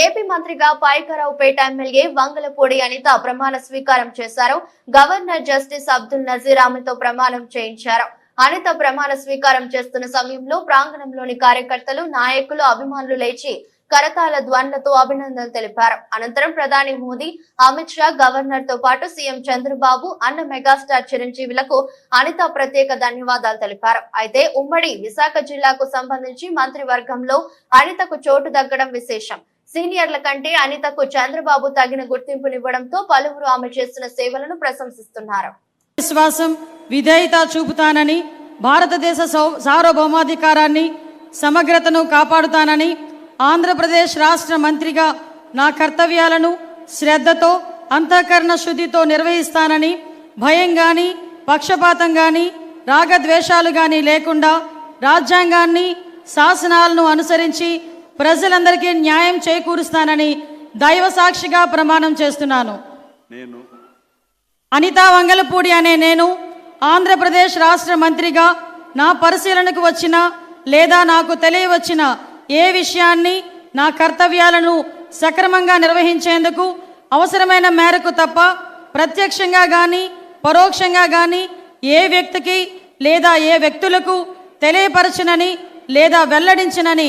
AP మంత్రిగా Payakaraopeta MLA Vangalapudi Anitha ప్రమాణ స్వీకారం చేశారు. గవర్నర్ జస్టిస్ అబ్దుల్ నజీర్ ఆమెతో ప్రమాణం చేయించారు. అనిత ప్రమాణ స్వీకారం చేస్తున్న సమయంలో ప్రాంగణంలోని కార్యకర్తలు నాయకులు అభిమానులు లేచి కరతాల ధ్వన్లతో అభినందనలు తెలిపారు. అనంతరం ప్రధాని మోదీ అమిత్ షా గవర్నర్తో పాటు సీఎం చంద్రబాబు అన్న మెగాస్టార్ చిరంజీవులకు అనిత ప్రత్యేక ధన్యవాదాలు తెలిపారు. అయితే ఉమ్మడి విశాఖ జిల్లాకు సంబంధించి మంత్రివర్గంలో అనితకు చోటు దక్కడం విశేషం. సీనియర్ల కంటే అనితకు చంద్రబాబు తగిన గుర్తింపునివ్వడంతో పలువురు ఆమె చేస్తున్న సేవలను ప్రశంసిస్తున్నారు. విశ్వాసం విధేయత చూపుతానని భారతదేశ సౌ- సార్వభౌమాధికారాన్ని సమగ్రతను కాపాడుతానని ఆంధ్రప్రదేశ్ రాష్ట్ర మంత్రిగా నా కర్తవ్యాలను శ్రద్ధతో అంతఃకరణ శుద్ధితో నిర్వహిస్తానని భయం కానీ పక్షపాతం కానీ రాగద్వేషాలు కానీ లేకుండా రాజ్యాంగాన్ని శాసనాలను అనుసరించి ప్రజలందరికీ న్యాయం చేకూరుస్తానని దైవ సాక్షిగా ప్రమాణం చేస్తున్నాను. నేను అనితా వంగలపూడి అనే నేను ఆంధ్రప్రదేశ్ రాష్ట్ర మంత్రిగా నా పరిశీలనకు వచ్చిన లేదా నాకు తెలియవచ్చిన ఏ విషయాన్ని నా కర్తవ్యాలను సక్రమంగా నిర్వహించేందుకు అవసరమైన మేరకు తప్ప ప్రత్యక్షంగా కానీ పరోక్షంగా కానీ ఏ వ్యక్తికి లేదా ఏ వ్యక్తులకు తెలియపరచనని లేదా వెల్లడించనని